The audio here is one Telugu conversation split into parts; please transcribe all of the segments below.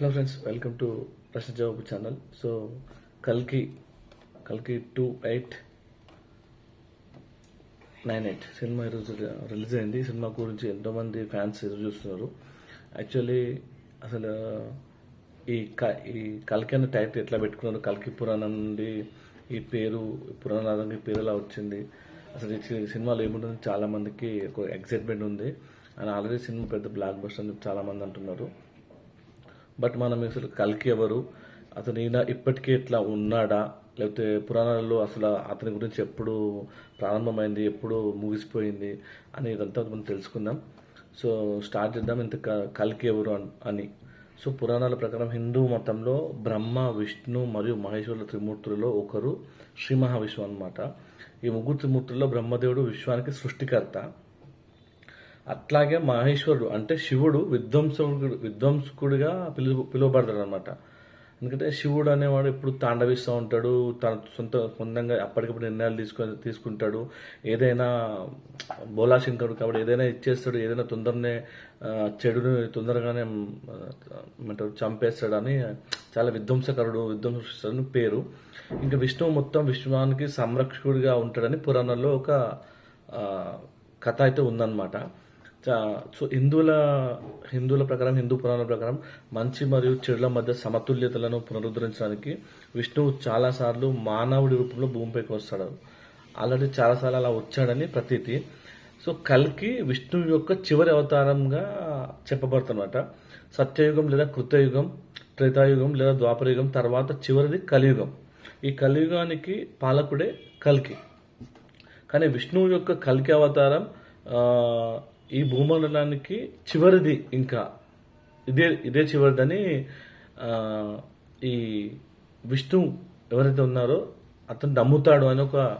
హలో ఫ్రెండ్స్ వెల్కమ్ టు ప్రశ్న జవాబు ఛానల్ సో కల్కి కల్కి two eight nine eight cinema ఈరోజు రిలీజ్ అయింది. సినిమా గురించి ఎంతోమంది ఫ్యాన్స్ ఎదురు చూస్తున్నారు. యాక్చువల్లీ అసలు ఈ క ఈ కల్కి అనే టైటిల్ ఎట్లా పెట్టుకున్నారు? కల్కి పురాణం నుండి ఈ పేరు పురాణానికి పేరు ఎలా వచ్చింది? అసలు ఈ సినిమాలో ఏముంటుంది? చాలామందికి ఒక ఎక్సైట్మెంట్ ఉంది. అండ్ ఆల్రెడీ సినిమా పెద్ద బ్లాక్ బస్టర్ అని చాలామంది అంటున్నారు. బట్ మనం అసలు కల్కి ఎవరు? అతను ఈయన ఇప్పటికే ఇట్లా ఉన్నాడా? లేకపోతే పురాణాలలో అసలు అతని గురించి ఎప్పుడు ప్రారంభమైంది ఎప్పుడు ముగిసిపోయింది అని ఇదంతా మనం తెలుసుకుందాం. సో స్టార్ట్ చేద్దాం ఇంత క- కల్కి ఎవరు అని సో పురాణాల ప్రకారం హిందూ మతంలో బ్రహ్మ విష్ణు మరియు మహేశ్వరుల త్రిమూర్తులలో ఒకరు శ్రీ మహావిష్ణు అనమాట ఈ ముగ్గురు త్రిమూర్తుల్లో బ్రహ్మదేవుడు విశ్వానికి సృష్టికర్త. అట్లాగే మహేశ్వరుడు అంటే శివుడు విధ్వంసకుడు విధ్వంసకుడిగా పిలువ పిలువబడతాడు అనమాట ఎందుకంటే శివుడు అనేవాడు ఎప్పుడు తాండవిస్తూ ఉంటాడు తన సొంత సొంతంగా అప్పటికప్పుడు నిర్ణయాలు తీసుకొని తీసుకుంటాడు. ఏదైనా బోలాశంకరుడు కాబట్టి ఏదైనా ఇచ్చేస్తాడు ఏదైనా తొందరనే చెడుని తొందరగానే ఏమంటారు చంపేస్తాడని చాలా విధ్వంసకరుడు విధ్వంసుడు పేరు. ఇంకా విష్ణువు మొత్తం విశ్వానికి సంరక్షకుడిగా ఉంటాడని పురాణాల్లో ఒక కథ అయితే ఉందన్నమాట. సో హిందువుల హిందువుల ప్రకారం హిందూ పురాణాల ప్రకారం మంచి మరియు చెడుల మధ్య సమతుల్యతలను పునరుద్ధరించడానికి విష్ణువు చాలాసార్లు మానవుడి రూపంలో భూమిపైకి వస్తాడు. ఆల్రెడీ చాలాసార్లు అలా వచ్చాడని ప్రతీతి. సో కల్కి విష్ణువు యొక్క చివరి అవతారంగా చెప్పబడుతున్నమాట సత్యయుగం లేదా కృతయుగం త్రేతాయుగం లేదా ద్వాపరయుగం తర్వాత చివరిది కలియుగం. ఈ కలియుగానికి పాలకుడే కల్కి. కానీ విష్ణువు యొక్క కల్కి అవతారం ఈ భూమండలానికి చివరిది ఇంకా. ఇదే ఇదే చివరిదని ఈ విష్ణు ఎవరైతే ఉన్నారో అతను నమ్ముతాడు అని ఒక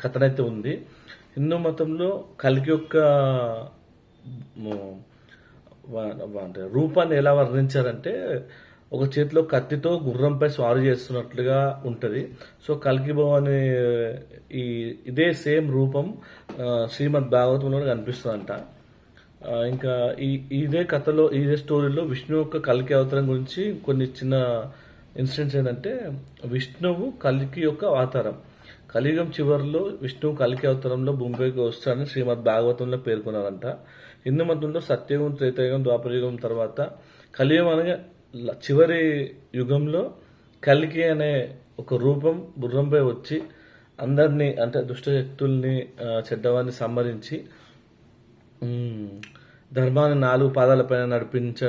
కథనైతే ఉంది. హిందూ మతంలో కలికి యొక్క అంటే రూపాన్ని ఎలా వర్ణించారంటే ఒక చేతిలో కత్తితో గుర్రంపై స్వారీ చేస్తున్నట్లుగా ఉంటుంది. సో కల్కి అనే ఈ ఇదే సేమ్ రూపం శ్రీమద్ భాగవతంలో కనిపిస్తుందంట. అంట ఇంకా ఈ ఇదే కథలో ఇదే స్టోరీలో విష్ణు యొక్క కల్కి అవతారం గురించి కొన్ని చిన్న ఇన్సిడెంట్స్ ఏంటంటే విష్ణువు కలికి యొక్క అవతారం. కలియుగం చివరిలో విష్ణువు కలికి అవతారంలో భూమిపైకి వస్తాడని శ్రీమద్ భాగవతంలో పేర్కొన్నారంట. హిందూ మతంలో సత్యయుగం త్రేతయుగం ద్వాపరయుగం తర్వాత కలియుగం అనగా చివరి యుగంలో కలికి అనే ఒక రూపం గుర్రంపై వచ్చి అందరినీ అంటే దుష్టశక్తుల్ని చెడ్డవారిని సంహరించి ధర్మాన్ని నాలుగు పాదాలపైన నడిపించ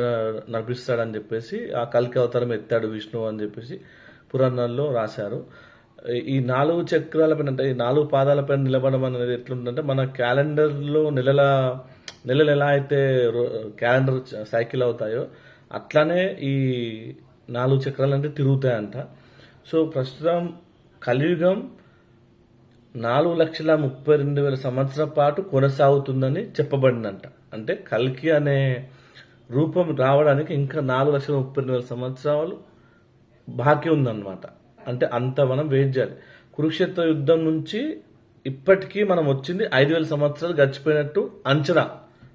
నడిపిస్తాడని చెప్పేసి ఆ కల్కి అవతారం ఎత్తాడు విష్ణువు అని చెప్పేసి పురాణాల్లో రాశారు. ఈ నాలుగు చక్రాలపైన అంటే ఈ నాలుగు పాదాలపైన నిలబడడం అనేది ఎట్లుంటుందంటే మన క్యాలెండర్లో నెలల నెలలు ఎలా అయితే రో- క్యాలెండర్ సైకిల్ అవుతాయో అట్లానే ఈ నాలుగు చక్రాలు అంటే తిరుగుతాయంట. సో ప్రస్తుతం కలియుగం నాలుగు లక్షల ముప్పై రెండు వేల సంవత్సరాల పాటు కొనసాగుతుందని చెప్పబడిందంట. అంటే కల్కి అనే రూపం రావడానికి ఇంకా నాలుగు లక్షల ముప్పై రెండు వేల సంవత్సరాలు బాకీ ఉందన్నమాట. అంటే అంత మనం వెయిట్ చేయాలి. కురుక్షేత్ర యుద్ధం నుంచి ఇప్పటికీ మనం వచ్చింది ఐదు వేల సంవత్సరాలు గడిచిపోయినట్టు అంచనా.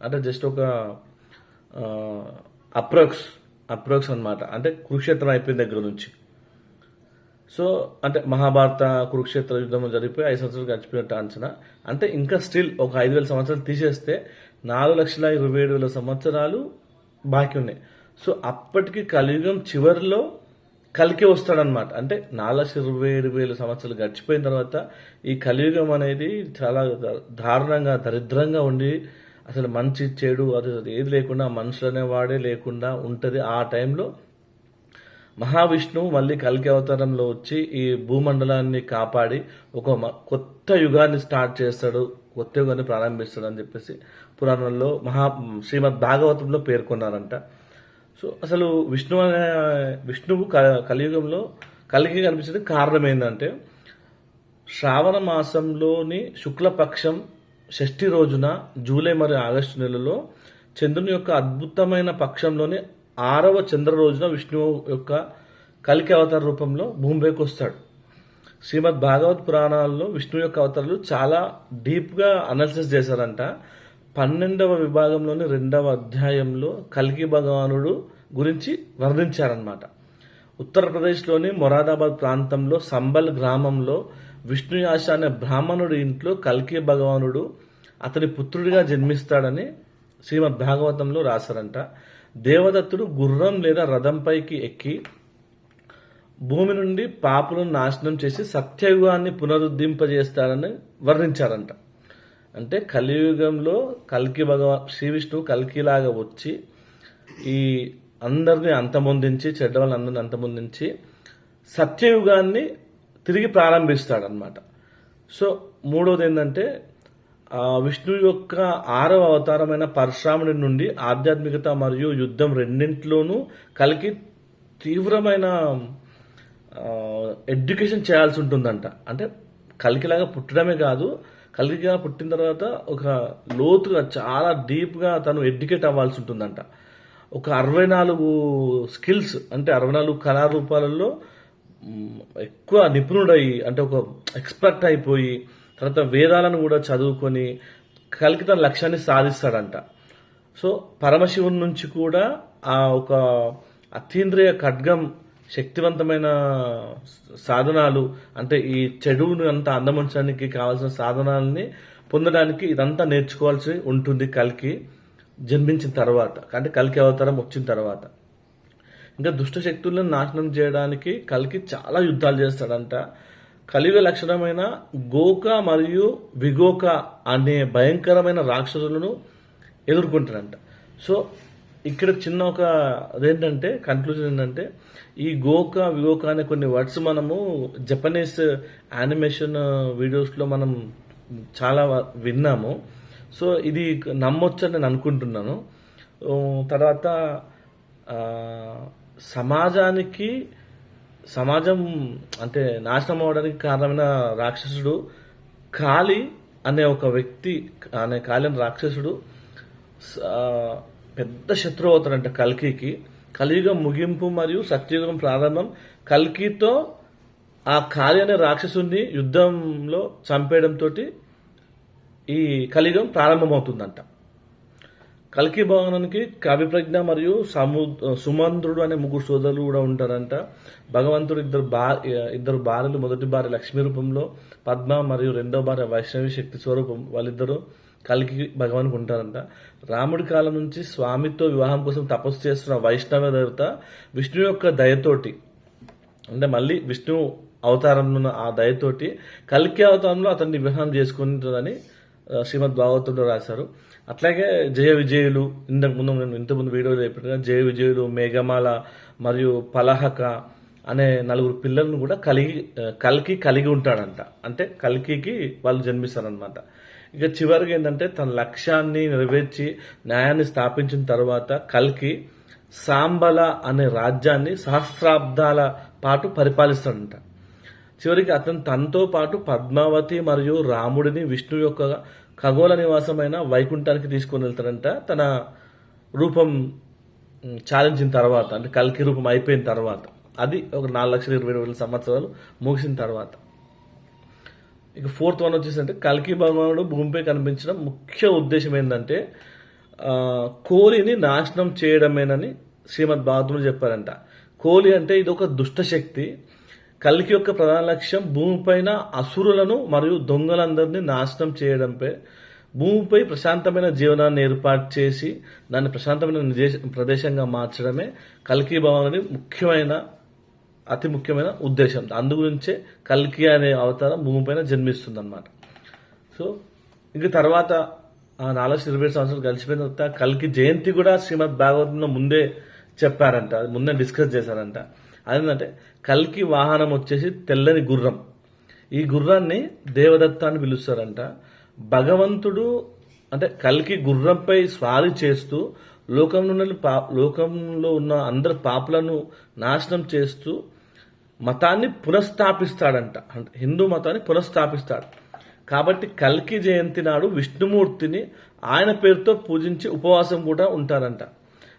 అంటే జస్ట్ ఒక అప్రోక్స్ అప్రోక్స్ అన్నమాట. అంటే కురుక్షేత్రం అయిపోయిన దగ్గర నుంచి. సో అంటే మహాభారత కురుక్షేత్ర యుద్ధం జరిగిపోయి ఐదు సంవత్సరాలు గడిచిపోయినట్టు అంచనా. అంటే ఇంకా స్టిల్ ఒక ఐదు వేల సంవత్సరాలు తీసేస్తే నాలుగు లక్షల ఇరవై ఏడు వేల సంవత్సరాలు బాకీ ఉన్నాయి. సో అప్పటికి కలియుగం చివరిలో కలికి వస్తాడనమాట అంటే నాలుగు లక్షల ఇరవై ఏడు వేల సంవత్సరాలు గడిచిపోయిన తర్వాత ఈ కలియుగం అనేది చాలా దారుణంగా దరిద్రంగా ఉండి అసలు మంచి చెడు అది ఏది లేకుండా మనుషులు అనేవాడే లేకుండా ఉంటుంది ఆ టైంలో మహావిష్ణువు మళ్ళీ కలికి అవతారంలో వచ్చి ఈ భూమండలాన్ని కాపాడి ఒక మ- కొత్త యుగాన్ని స్టార్ట్ చేస్తాడు కొత్త యుగాన్ని ప్రారంభిస్తాడు అని చెప్పేసి పురాణంలో మహా శ్రీమద్ భాగవతంలో పేర్కొన్నారంట. సో అసలు విష్ణు అనే విష్ణువు కలియుగంలో కలిగి కనిపించడానికి కారణం ఏంటంటే శ్రావణ మాసంలోని శుక్లపక్షం షష్ఠి రోజున జూలై మరియు ఆగస్టు నెలలో చంద్రుని యొక్క అద్భుతమైన పక్షంలోని ఆరవ చంద్ర రోజున విష్ణువు యొక్క కలికి అవతార రూపంలో భూమిపైకి వస్తాడు. శ్రీమద్ భాగవత్ పురాణాల్లో విష్ణు యొక్క అవతారాలు చాలా డీప్గా అనాలిసిస్ చేశారంట. పన్నెండవ విభాగంలోని రెండవ అధ్యాయంలో కల్కి భగవానుడు గురించి వర్ణించారనమాట ఉత్తరప్రదేశ్లోని మొరాదాబాద్ ప్రాంతంలో సంబల్ గ్రామంలో విష్ణుయాశ అనే బ్రాహ్మణుడి ఇంట్లో కల్కి భగవానుడు అతని పుత్రుడిగా జన్మిస్తాడని శ్రీమద్ భాగవతంలో రాశారంట. దేవదత్తుడు గుర్రం లేదా రథంపైకి ఎక్కి భూమి నుండి పాపులను నాశనం చేసి సత్యయుగాన్ని పునరుద్ధరింపజేస్తాడని వర్ణించారంట. అంటే కలియుగంలో కల్కి భగవా శ్రీ విష్ణువు కల్కిలాగా వచ్చి ఈ అందరిని అంతమొందించి చెడ్డ అందరిని అంతమొందించి సత్యయుగాన్ని తిరిగి ప్రారంభిస్తాడనమాట సో మూడోది ఏంటంటే విష్ణు విష్ణువు యొక్క ఆరవ అవతారమైన పరశురాముడి నుండి ఆధ్యాత్మికత మరియు యుద్ధం రెండింటిలోనూ కలిగి తీవ్రమైన ఎడ్యుకేషన్ చేయాల్సి ఉంటుందంట. అంటే కలికిలాగా పుట్టడమే కాదు కలికిగా పుట్టిన తర్వాత ఒక లోతుగా చాలా డీప్గా తను ఎడ్యుకేట్ అవ్వాల్సి ఉంటుందంట. ఒక అరవై నాలుగు స్కిల్స్ అంటే అరవై నాలుగు కళారూపాలలో ఎక్కువ నిపుణుడై అంటే ఒక ఎక్స్పర్ట్ అయిపోయి తర్వాత వేదాలను కూడా చదువుకొని కలికి తన లక్ష్యాన్ని సాధిస్తాడంట. సో పరమశివుని నుంచి కూడా ఆ ఒక అతీంద్రియ ఖడ్గం శక్తివంతమైన సాధనాలు అంటే ఈ చెడువును అంతా అందముంచడానికి కావాల్సిన సాధనాలని పొందడానికి ఇదంతా నేర్చుకోవాల్సి ఉంటుంది కలికి జన్మించిన తర్వాత. అంటే కలికి అవతారం వచ్చిన తర్వాత. ఇంకా దుష్ట శక్తులను నాశనం చేయడానికి కలికి చాలా యుద్ధాలు చేస్తాడంట. కలియుగ లక్షణమైన గోక మరియు విగోక అనే భయంకరమైన రాక్షసులను ఎదుర్కొంటాడంట. సో ఇక్కడ చిన్న ఒక అదేంటంటే కన్క్లూజన్ ఏంటంటే ఈ గోక విగోక అనే కొన్ని వర్డ్స్ మనము జపనీస్ యానిమేషన్ వీడియోస్లో మనం చాలా వ- విన్నాము. సో ఇది నమ్మొచ్చు అని నేను అనుకుంటున్నాను. తర్వాత సమాజానికి సమాజం అంటే నాశనం అవడానికి కారణమైన రాక్షసుడు కాళి అనే ఒక వ్యక్తి అనే కాళి అనే రాక్షసుడు పెద్ద శత్రువు అవుతాడంట కల్కికి. కలియుగం ముగింపు మరియు సత్యయుగం ప్రారంభం. కల్కితో ఆ కాళి అనే రాక్షసుని యుద్ధంలో చంపేయడంతో ఈ కలియుగం ప్రారంభమవుతుందంట. కల్కి భవనానికి కవి ప్రజ్ఞ మరియు సము సుమంద్రుడు అనే ముగ్గురు సోదరులు కూడా ఉంటారంట. భగవంతుడు ఇద్దరు బా ఇద్దరు భార్యలు మొదటి భార్య లక్ష్మీ రూపంలో పద్మ మరియు రెండో భార్య వైష్ణవి శక్తి స్వరూపం వాళ్ళిద్దరూ కలికి భగవానికి ఉంటారంట. రాముడి కాలం నుంచి స్వామితో వివాహం కోసం తపస్సు చేస్తున్న వైష్ణవ దేవత విష్ణు యొక్క దయతోటి అంటే మళ్ళీ విష్ణు అవతారంలో ఉన్న ఆ దయతోటి కల్కి అవతారంలో అతన్ని వివాహం చేసుకుంటుందని శ్రీమద్ భాగవతంలో రాశారు. అట్లాగే జయ విజయులు ఇంతకు ముందు నేను ఇంతకుముందు వీడియోలో చెప్పిన జయ విజయులు మేఘమాల మరియు పలహక అనే నలుగురు పిల్లలను కూడా కలిగి కల్కి కలిగి ఉంటాడంట. అంటే కల్కికి వాళ్ళు జన్మిస్తారనమాట ఇక చివరికి ఏంటంటే తన లక్ష్యాన్ని నెరవేర్చి న్యాయాన్ని స్థాపించిన తర్వాత కల్కి సాంబల అనే రాజ్యాన్ని సహస్రాబ్దాల పాటు పరిపాలిస్తాడంట. చివరికి అతను తనతో పాటు పద్మావతి మరియు రాముడిని విష్ణు యొక్క ఖగోళ నివాసమైన వైకుంఠానికి తీసుకొని వెళ్తాడంట. తన రూపం చాలించిన తర్వాత అంటే కల్కి రూపం అయిపోయిన తర్వాత. అది ఒక నాలుగు లక్షల ఇరవై వేల సంవత్సరాలు ముగిసిన తర్వాత. ఇక ఫోర్త్ వన్ వచ్చేసంటే కల్కి భగవానుడు భూమిపై కనిపించడం ముఖ్య ఉద్దేశం ఏంటంటే కోలిని నాశనం చేయడమేనని శ్రీమద్ భాగవతంలో చెప్పారంట. కోలి అంటే ఇది ఒక దుష్ట శక్తి కల్కి యొక్క ప్రధాన లక్ష్యం భూమిపైన అసురులను మరియు దొంగలందరినీ నాశనం చేయడంపై భూమిపై ప్రశాంతమైన జీవనాన్ని ఏర్పాటు చేసి దాన్ని ప్రశాంతమైన ప్రదేశంగా మార్చడమే కల్కి భవనని ముఖ్యమైన అతి ముఖ్యమైన ఉద్దేశం. అందు గురించే కల్కి అనే అవతారం భూమిపైన జన్మిస్తుంది అనమాట సో ఇంక తర్వాత ఆ నాలుగు ఇరవై సంవత్సరాలు కలిసిపోయిన తర్వాత కల్కి జయంతి కూడా శ్రీమద్ భాగవతంలో ముందే చెప్పారంట ముందే డిస్కస్ చేశారంట. అదేంటంటే కల్కి వాహనం వచ్చేసి తెల్లని గుర్రం. ఈ గుర్రాన్ని దేవదత్త అని పిలుస్తారంట. భగవంతుడు అంటే కల్కి గుర్రంపై స్వారి చేస్తూ లోకంలో పా లోకంలో ఉన్న అందరి పాపులను నాశనం చేస్తూ మతాన్ని పునఃస్థాపిస్తాడంట. అంటే హిందూ మతాన్ని పునఃస్థాపిస్తాడు. కాబట్టి కల్కి జయంతి నాడు విష్ణుమూర్తిని ఆయన పేరుతో పూజించి ఉపవాసం కూడా ఉంటారంట.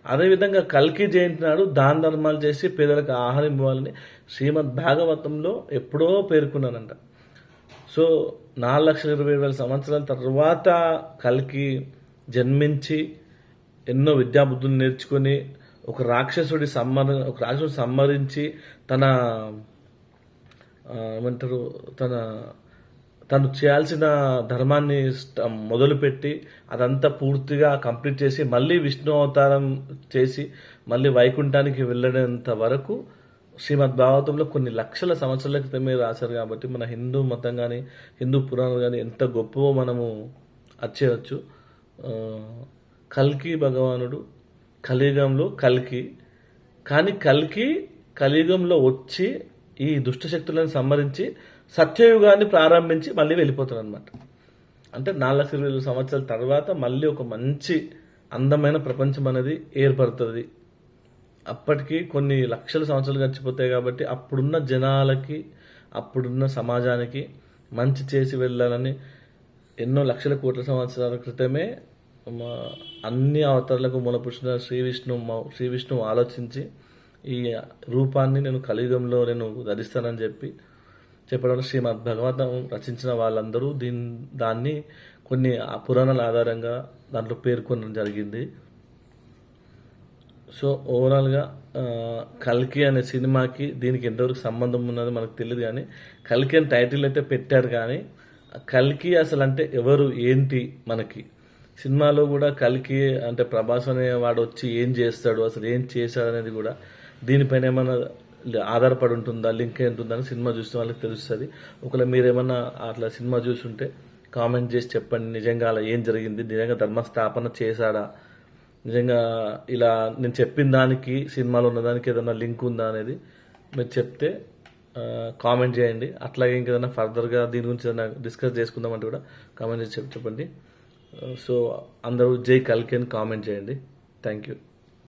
అదేవిధంగా కల్కి జయంతి నాడు దాన ధర్మాలు చేసి పేదలకు ఆహారం ఇవ్వాలని శ్రీమద్ భాగవతంలో ఎప్పుడో పేర్కొన్నారంట సో నాలుగు లక్షల ఇరవై వేల సంవత్సరాల తర్వాత కల్కి జన్మించి ఎన్నో విద్యాబుద్ధులు నేర్చుకొని ఒక రాక్షసుడి సంహర ఒక రాక్షసుడి సంహరించి తన ఏమంటారు తన తను చేయాల్సిన ధర్మాన్ని మొదలుపెట్టి అదంతా పూర్తిగా కంప్లీట్ చేసి మళ్ళీ విష్ణు అవతారం చేసి మళ్ళీ వైకుంఠానికి వెళ్ళేంత వరకు శ్రీమద్ భాగవతంలో కొన్ని లక్షల సంవత్సరాల క్రితమే రాశారు కాబట్టి మన హిందూ మతం కానీ హిందూ పురాణం కానీ ఎంత గొప్పవో మనము అచ్చేయచ్చు కల్కి భగవానుడు కలియుగంలో కల్కి. కానీ కల్కి కలియుగంలో వచ్చి ఈ దుష్ట శక్తులను సంహరించి సత్యయుగాన్ని ప్రారంభించి మళ్ళీ వెళ్ళిపోతారు అనమాట అంటే నాలుగు లక్షల ఇరవై వేల సంవత్సరాల తర్వాత మళ్ళీ ఒక మంచి అందమైన ప్రపంచం అనేది ఏర్పడుతుంది. అప్పటికి కొన్ని లక్షల సంవత్సరాలు గడిచిపోతాయి కాబట్టి అప్పుడున్న జనాలకి అప్పుడున్న సమాజానికి మంచి చేసి వెళ్ళాలని ఎన్నో లక్షల కోట్ల సంవత్సరాల క్రితమే మా అన్ని అవతారాలకు మూలపురుషుల శ్రీ విష్ణు శ్రీ విష్ణువు ఆలోచించి ఈ రూపాన్ని నేను కలియుగంలో నేను ధరిస్తానని చెప్పి చెప్పడం శ్రీమద్ భగవతం రచించిన వాళ్ళందరూ దీని దాన్ని కొన్ని పురాణాల ఆధారంగా దాంట్లో పేర్కొనడం జరిగింది. సో ఓవరాల్గా కల్కి అనే సినిమాకి దీనికి ఎంతవరకు సంబంధం ఉన్నది మనకు తెలియదు కానీ కల్కి అని టైటిల్ అయితే పెట్టారు కానీ కల్కి అసలు అంటే ఎవరు ఏంటి మనకి? సినిమాలో కూడా కల్కి అంటే ప్రభాస్ అనే వాడు వచ్చి ఏం చేస్తాడు అసలు ఏం చేశాడు అనేది కూడా దీనిపైన ఏమైనా ఆధారపడి ఉంటుందా లింక్ అయి ఉంటుందా అని సినిమా చూసిన వాళ్ళకి తెలుస్తుంది. ఒకవేళ మీరేమన్నా అట్లా సినిమా చూసుంటే కామెంట్ చేసి చెప్పండి నిజంగా అలా ఏం జరిగింది నిజంగా ధర్మస్థాపన చేశాడా? నిజంగా ఇలా నేను చెప్పిన దానికి సినిమాలో ఉన్నదానికి ఏదైనా లింక్ ఉందా అనేది మీరు చెప్తే కామెంట్ చేయండి. అట్లాగే ఇంకేదైనా ఫర్దర్గా దీని గురించి ఏదైనా డిస్కస్ చేసుకుందామంటే కూడా కామెంట్ చేసి చెప్పండి. సో అందరూ జై కల్కి అని కామెంట్ చేయండి. Thank you.